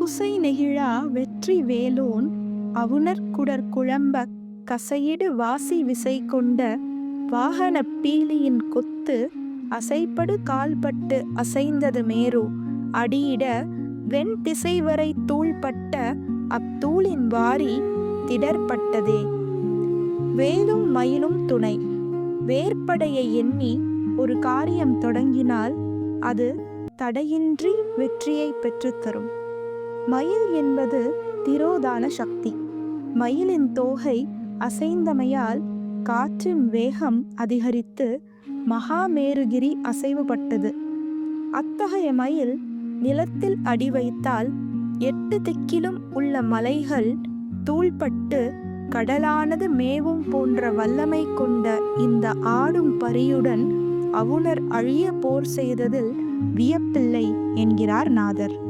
குசை நெகிழா வெற்றி வேலோன் அவுணர்குடர் குழம்ப கசையிடு வாசி விசை கொண்ட வாகன பீலியின் கொத்து அசைப்படு கால்பட்டு அசைந்தது மேரு அடியிட வெண் திசை வரை தூள்பட்ட அத்தூளின் வாரி திடர்பட்டதே வேலும் மயிலும் துணை. வேற்படையை எண்ணி ஒரு காரியம் தொடங்கினால் அது தடையின்றி வெற்றியை பெற்றுத்தரும். மயில் என்பது திரோதான சக்தி. மயிலின் தோகை அசைந்தமையால் காற்றின் வேகம் அதிகரித்து மகாமேருகிரி அசைவுபட்டது. அத்தகைய மயில் நிலத்தில் அடி வைத்தால் எட்டு திக்கிலும் உள்ள மலைகள் தூள்பட்டு கடலானது மேவும் போன்ற வல்லமை கொண்ட இந்த ஆடும் பரியுடன் அவுணர் அழிய போர் செய்ததில் வியப்பில்லை என்கிறார் நாதர்.